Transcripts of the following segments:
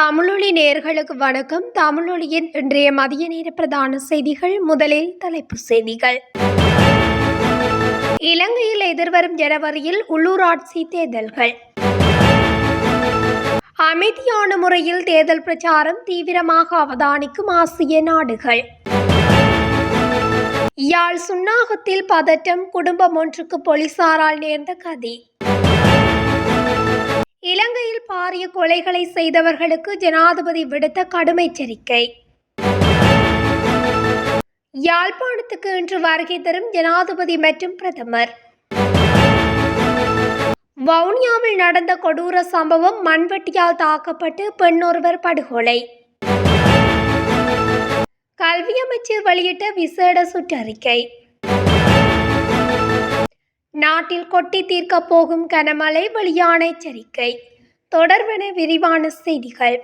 தமிழொலி நேர்களுக்கு வணக்கம். தமிழொலியின் இன்றைய மதிய நேர பிரதான செய்திகள் முதலில் தலைப்புச் செய்திகள். இலங்கையில் எதிர்வரும் ஜனவரியில் உள்ளூராட்சி தேர்தல்கள். அமைதியான முறையில் தேர்தல் பிரச்சாரம் தீவிரமாக அவதானிக்கும் ஆசிய நாடுகள். யாழ் சுன்னாகத்தில் பதட்டம் குடும்பம் ஒன்றுக்கு போலீசாரால் நேர்ந்த கதி. இலங்கையில் பாரிய கொலைகளை செய்தவர்களுக்கு ஜனாதிபதி விடுத்த கடும் எச்சரிக்கை யாழ்ப்பாணத்துக்கு இன்று வருகை தரும் ஜனாதிபதி மற்றும் பிரதமர். வவுனியாவில் நடந்த கொடூர சம்பவம் மண்வெட்டியால் தாக்கப்பட்டு பெண்ணொருவர் படுகொலை. கல்வி அமைச்சர் வெளியிட்ட விசேட சுற்றறிக்கை. நாட்டில் கொட்டி தீர்க்கப் போகும் கனமழை வெளியான எச்சரிக்கை தொடர்பென விரிவான செய்திகள்.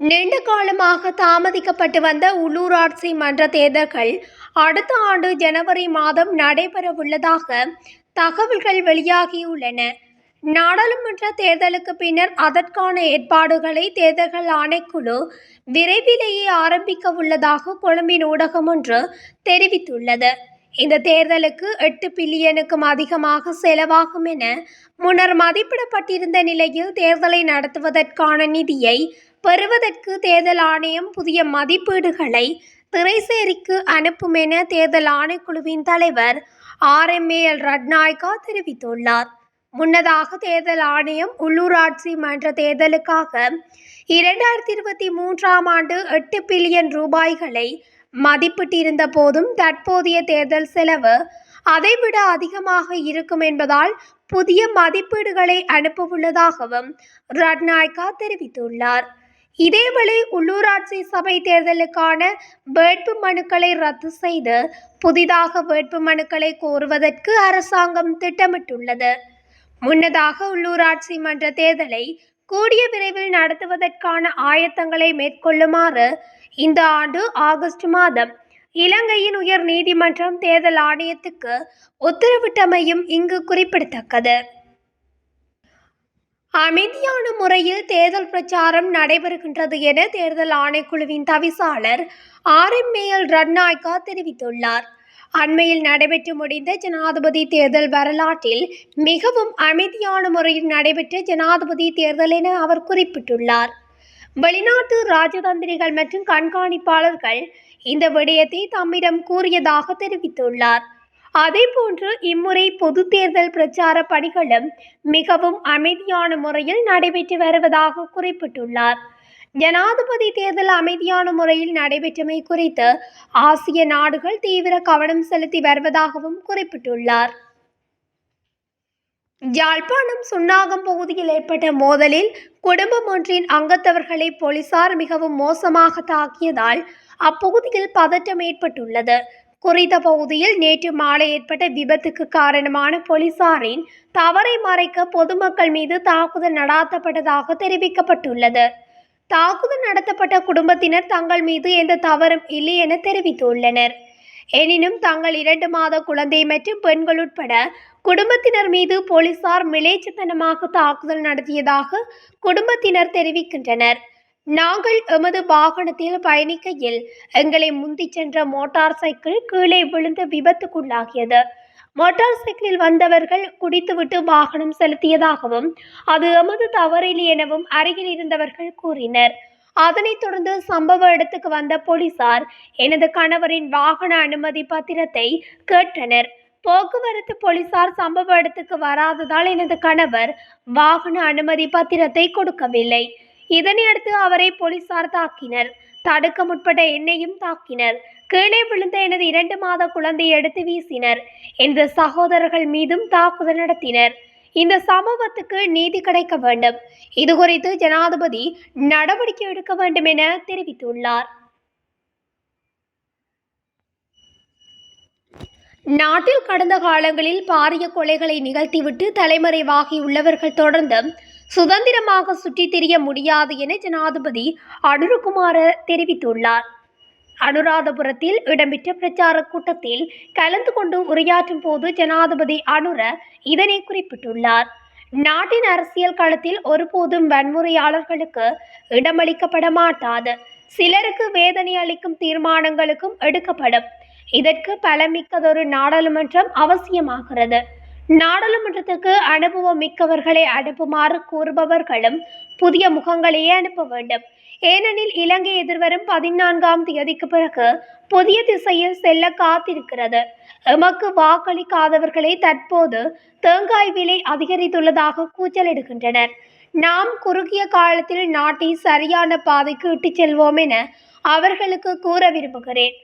நீண்ட காலமாக தாமதிக்கப்பட்டு வந்த உள்ளூராட்சி மன்ற தேர்தல்கள் அடுத்த ஆண்டு ஜனவரி மாதம் நடைபெறவுள்ளதாக தகவல்கள் வெளியாகியுள்ளன. நாடாளுமன்ற தேர்தலுக்கு பின்னர் அதற்கான ஏற்பாடுகளை தேர்தல்கள் ஆணைக்குழு விரைவிலேயே ஆரம்பிக்க உள்ளதாக கொழும்பின் ஊடகம் ஒன்று தெரிவித்துள்ளது. இந்த தேர்தலுக்கு எட்டு பில்லியனுக்கும் அதிகமாக செலவாகும் என முன்னர் மதிப்பிடப்பட்டிருந்த நிலையில் தேர்தலை நடத்துவதற்கான நிதியை பெறுவதற்கு தேர்தல் ஆணையம் புதிய மதிப்பீடுகளை திரைசேரிக்கு அனுப்பும் என தேர்தல் ஆணைக்குழுவின் தலைவர் R M A L Ratnayake தெரிவித்துள்ளார். முன்னதாக தேர்தல் ஆணையம் உள்ளூராட்சி மன்ற தேர்தலுக்காக இரண்டாயிரத்தி இருபத்தி மூன்றாம் ஆண்டு எட்டு பில்லியன் ரூபாய்களை மதிப்பிட்டிருந்த போதும் தற்போதைய தேர்தல் செலவு அதைவிட அதிகமாக இருக்கும் என்பதால் புதிய மதிப்பீடுகளை அனுப்பவுள்ளதாகவும் ரட்நாயக்கா தெரிவித்துள்ளார். இதேவேளை உள்ளூராட்சி சபை தேர்தலுக்கான வேட்பு மனுக்களை ரத்து செய்து புதிதாக வேட்பு மனுக்களை கோருவதற்கு அரசாங்கம் திட்டமிட்டுள்ளது. முன்னதாக உள்ளூராட்சி மன்ற தேர்தலை கூடிய விரைவில் நடத்துவதற்கான ஆயத்தங்களை மேற்கொள்ளுமாறு இந்த ஆண்டு ஆகஸ்ட் மாதம் இலங்கையின் உயர் நீதிமன்றம் தேர்தல் ஆணையத்துக்கு உத்தரவிட்டமையும் இங்கு குறிப்பிடத்தக்கது. அமைதியான முறையில் தேர்தல் பிரச்சாரம் நடைபெறுகின்றது என தேர்தல் ஆணைக்குழுவின் தவிசாளர் ஆர் எம் எல் ரட்நாய்கா தெரிவித்துள்ளார். அண்மையில் நடைபெற்று முடிந்த ஜனாதிபதி தேர்தல் வரலாற்றில் மிகவும் அமைதியான முறையில் நடைபெற்ற ஜனாதிபதி தேர்தல் என அவர் குறிப்பிட்டுள்ளார். வெளிநாட்டு ராஜதந்திரிகள் மற்றும் கண்காணிப்பாளர்கள் இந்த விடயத்தை தம்மிடம் கூறியதாக தெரிவித்துள்ளார். அதேபோன்று இம்முறை பொது தேர்தல் பிரச்சார பணிகளும் மிகவும் அமைதியான முறையில் நடைபெற்று வருவதாக குறிப்பிட்டுள்ளார். ஜனாதிபதி தேர்தல் அமைதியான முறையில் நடைபெற்றமை குறித்து ஆசிய நாடுகள் தீவிர கவனம் செலுத்தி வருவதாகவும் குறிப்பிட்டுள்ளார். யாழ்ப்பாணம் சுன்னாகம் பகுதியில் ஏற்பட்ட மோதலில் குடும்பம் ஒன்றின் அங்கத்தவர்களை போலீசார் மிகவும் மோசமாக தாக்கியதால் அப்பகுதியில் பதட்டம் ஏற்பட்டுள்ளது. குறித்த பகுதியில் நேற்று மாலை ஏற்பட்ட விபத்துக்கு காரணமான போலீசாரின் தவறை மறைக்க பொதுமக்கள் மீது தாக்குதல் நடாத்தப்பட்டதாக தெரிவிக்கப்பட்டுள்ளது. தாக்குதல் நடத்தப்பட்ட குடும்பத்தினர் தங்கள் மீது எந்த தவறும் இல்லை என தெரிவித்துள்ளனர். எனினும் தங்கள் இரண்டு மாத குழந்தை மற்றும் பெண்கள் உட்பட குடும்பத்தினர் மீது போலீசார் மிலேச்சத்தனமாக தாக்குதல் நடத்தியதாக குடும்பத்தினர் தெரிவிக்கின்றனர். நாங்கள் எமது வாகனத்தில் பயணிக்கையில் எங்களை முந்திச் சென்ற மோட்டார் சைக்கிள் கீழே விழுந்து விபத்துக்குள்ளாகியது. மோட்டார் சைக்கிளில் வந்தவர்கள் குடித்துவிட்டு வாகனம் செலுத்தியதாகவும் அது எமது தவறில் எனவும் அருகில் இருந்தவர்கள் கூறினர். அதனைத் தொடர்ந்து சம்பவ இடத்துக்கு வந்த போலீசார் எனது கணவரின் வாகன அனுமதி பத்திரத்தை கேட்டனர். போக்குவரத்து போலீசார் சம்பவ இடத்துக்கு வராததால் எனது கணவர் வாகன அனுமதி பத்திரத்தை கொடுக்கவில்லை. இதனையடுத்து அவரை போலீசார் தாக்கினர். தடுக்க முற்பட்ட என்னையும் தாக்கினர். கீழே விழுந்த எனது இரண்டு மாத குழந்தையை எடுத்து வீசினர். எனது சகோதரர்கள் மீதும் தாக்குதல் நடத்தினர். இந்த சம்பவத்துக்கு நீதி கிடைக்க வேண்டும். இது குறித்து ஜனாதிபதி நடவடிக்கை எடுக்க வேண்டும் என தெரிவித்துள்ளார். நாட்டில் கடந்த காலங்களில் பாரிய கொலைகளை நிகழ்த்திவிட்டு தலைமறைவாகியுள்ளவர்கள் தொடர்ந்து சுதந்திரமாக சுற்றித் திரிய முடியாது என ஜனாதிபதி அனுருகுமார தெரிவித்துள்ளார். அனுராதபுரத்தில் இடம்பெற்ற பிரச்சார கூட்டத்தில் கலந்து கொண்டு உரையாற்றும் போது ஜனாதிபதி அனுர இதனை குறிப்பிட்டுள்ளார். நாட்டின் அரசியல் களத்தில் ஒருபோதும் வன்முறையாளர்களுக்கு இடமளிக்கப்பட மாட்டாது. சிலருக்கு வேதனை அளிக்கும் தீர்மானங்களுக்கும் எடுக்கப்படும். இதற்கு பலமிக்கதொரு நாடாளுமன்றம் அவசியமாகிறது. நாடாளுமன்றத்துக்கு அனுபவம் மிக்கவர்களை அனுப்புமாறு கூறுபவர்களும் புதிய முகங்களையே அனுப்ப வேண்டும். ஏனெனில் இலங்கை எதிர்வரும் பதினான்காம் தேதிக்கு பிறகு புதிய திசையில் செல்ல காத்திருக்கிறது. எமக்கு வாக்களிக்காதவர்களை தற்போது தேங்காய் விலை அதிகரித்துள்ளதாக கூச்சலிடுகின்றனர். நாம் குறுகிய காலத்தில் நாட்டை சரியான பாதைக்கு இட்டுச் செல்வோம் என அவர்களுக்கு கூற விரும்புகிறேன்.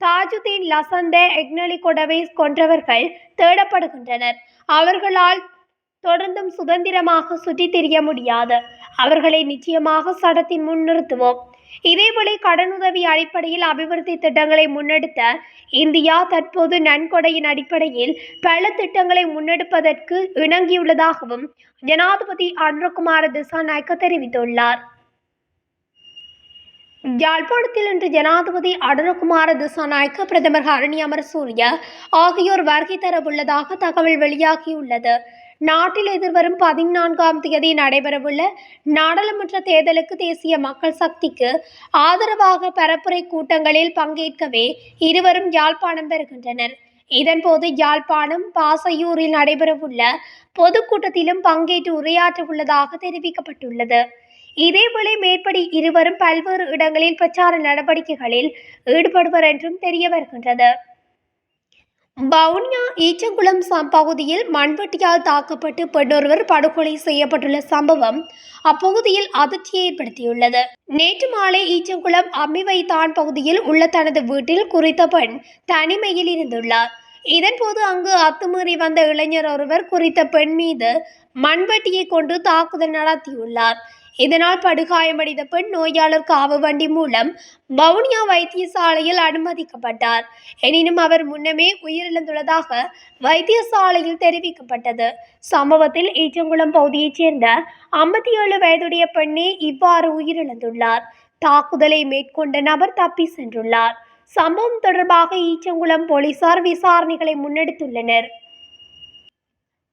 தாஜுதீன் லசந்த எக்னலி கொடவை கொன்றவர்கள் தேடப்படுகின்றனர். அவர்களால் தொடர்ந்தும் சுதந்திரமாக சுற்றித் திரிய முடியாது. அவர்களை நிச்சயமாக சடத்தின் முன் நிறுத்துவோம். இதேபோல கடனுதவி அடிப்படையில் அபிவிருத்தி திட்டங்களை முன்னெடுத்த இந்தியா தற்போது நன்கொடையின் அடிப்படையில் பல திட்டங்களை முன்னெடுப்பதற்கு இணங்கியுள்ளதாகவும் ஜனாதிபதி அனுரகுமார திசாநாயக்க தெரிவித்துள்ளார். யாழ்ப்பாணத்தில் இன்று ஜனாதிபதி அனுரகுமார திசாநாயக்க பிரதமர் ஹரணி அமரசூரிய ஆகியோர் வருகை தரவுள்ளதாக தகவல் வெளியாகியுள்ளது. நாட்டில் எதிர்வரும் பதினான்காம் தேதி நடைபெறவுள்ள நாடாளுமன்ற தேர்தலுக்கு தேசிய மக்கள் சக்திக்கு ஆதரவாக பரப்புரை கூட்டங்களில் பங்கேற்கவே இருவரும் யாழ்ப்பாணம் பெறுகின்றனர் இதன்போது யாழ்ப்பாணம் பாசையூரில் நடைபெறவுள்ள பொதுக்கூட்டத்திலும் பங்கேற்று உரையாற்ற உள்ளதாக தெரிவிக்கப்பட்டுள்ளது. இதேவேளை மேற்படி இருவரும் பல்வேறு இடங்களில் பிரச்சார நடவடிக்கைகளில் ஈடுபடுவர் என்றும் தெரிய வருகின்றது. வவுனியா ஈச்சங்குளம் சம் பகுதியில் மண்வெட்டியால் தாக்கப்பட்டு பெண்ணொருவர் படுகொலை செய்யப்பட்டுள்ள சம்பவம் அப்பகுதியில் அதிர்ச்சியை ஏற்படுத்தியுள்ளது. நேற்று மாலை ஈச்சங்குளம் அம்மிவைத்தான் பகுதியில் உள்ள தனது வீட்டில் குறித்த பெண் தனிமையில் இருந்துள்ளார். இதன்போது அங்கு அத்துமீறி வந்த இளைஞர் ஒருவர் குறித்த பெண் மீது மண்வெட்டியை கொண்டு தாக்குதல் நடத்தியுள்ளார். இதனால் படுகாயமடைந்த பெண் நோயாளர் காவு வண்டி மூலம் வவுனியா வைத்தியசாலையில் அனுமதிக்கப்பட்டார். எனினும் அவர் முன்னமே உயிரிழந்துள்ளதாக வைத்தியசாலையில் தெரிவிக்கப்பட்டது. சம்பவத்தில் ஈச்சங்குளம் பகுதியைச் சேர்ந்த ஐம்பத்தி ஏழு வயதுடைய பெண்ணே இவ்வாறு உயிரிழந்துள்ளார். தாக்குதலை மேற்கொண்ட நபர் தப்பி சென்றுள்ளார். சம்பவம் தொடர்பாக ஈச்சங்குளம் போலீசார் விசாரணைகளை முன்னெடுத்துள்ளனர்.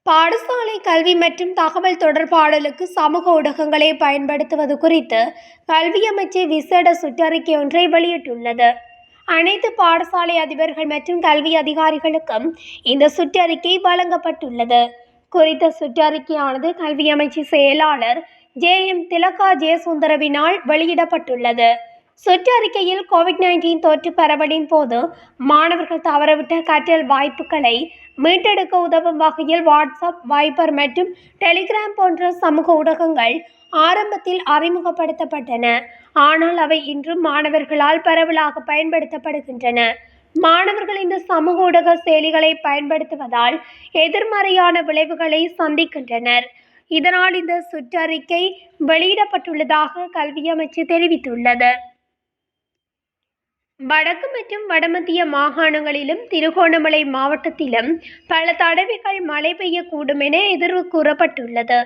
பாடசாலை கல்வி மற்றும் தகவல் தொடர்பாடலுக்கு சமூக ஊடகங்களை பயன்படுத்துவது குறித்து கல்வி அமைச்சு விசேட சுற்றறிக்கை ஒன்றை வெளியிட்டுள்ளது. அனைத்து பாடசாலை அதிபர்கள் மற்றும் கல்வி அதிகாரிகளுக்கும் இந்த சுற்றறிக்கை வழங்கப்பட்டுள்ளது. குறித்த சுற்றறிக்கையானது கல்வி அமைச்சு செயலாளர் ஜே எம் திலகா ஜெயசுந்தரவினால் வெளியிடப்பட்டுள்ளது. சுற்றறிக்கையில் கோவிட் நைன்டீன் தொற்று பரவலின் போது மாணவர்கள் தவறவிட்ட கற்றல் வாய்ப்புகளை மீட்டெடுக்க உதவும் வகையில் வாட்ஸ்அப் வைபர் மற்றும் டெலிகிராம் போன்ற சமூக ஊடகங்கள் ஆரம்பத்தில் அறிமுகப்படுத்தப்பட்டன. ஆனால் அவை இன்றும் மாணவர்களால் பரவலாக பயன்படுத்தப்படுகின்றன. மாணவர்கள் இந்த சமூக ஊடக செயலிகளை பயன்படுத்துவதால் எதிர்மறையான விளைவுகளை சந்திக்கின்றனர். இதனால் இந்த சுற்றறிக்கை வெளியிடப்பட்டுள்ளதாக கல்வி அமைச்சு தெரிவித்துள்ளது. வடக்கு மற்றும் வடமத்திய மாகாணங்களிலும் திருகோணமலை மாவட்டத்திலும் பல தடவைகள் மழை பெய்யக்கூடும் என எதிர்வு கூறப்பட்டுள்ளது.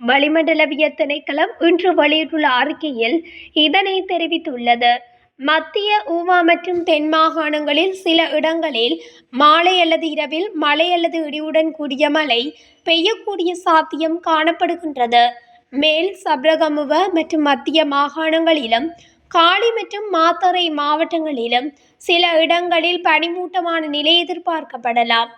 வளிமண்டலவிய திணைக்களம் இன்று வெளியிட்டுள்ள அறிக்கையில் இதனை தெரிவித்துள்ளது. மத்திய ஊவா மற்றும் தென் மாகாணங்களில் சில இடங்களில் மாலை அல்லது இரவில் மழை அல்லது இடியுடன் கூடிய மழை பெய்யக்கூடிய சாத்தியம் காணப்படுகின்றது. மேல் சப்ரகமுவ மற்றும் மத்திய மாகாணங்களிலும் காலி மற்றும் மாத்தறை மாவட்டங்களிலும் சில இடங்களில் பனிமூட்டமான நிலை எதிர்பார்க்கப்படலாம்.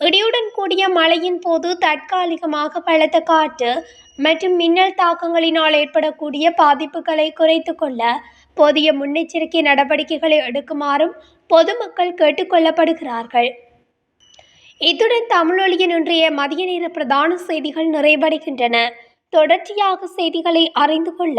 இடியுடன் கூடிய மழையின் போது தற்காலிகமாக பலத்த காற்று மற்றும் மின்னல் தாக்கங்களினால் ஏற்படக்கூடிய பாதிப்புகளை குறைத்து கொள்ள போதிய முன்னெச்சரிக்கை நடவடிக்கைகளை எடுக்குமாறும் பொதுமக்கள் கேட்டுக்கொள்ளப்படுகிறார்கள் இத்துடன் தமிழொலியின் இன்றைய மதிய நேர பிரதான செய்திகள் நிறைவடைகின்றன. தொடர்ச்சியாக செய்திகளை அறிந்து கொள்ள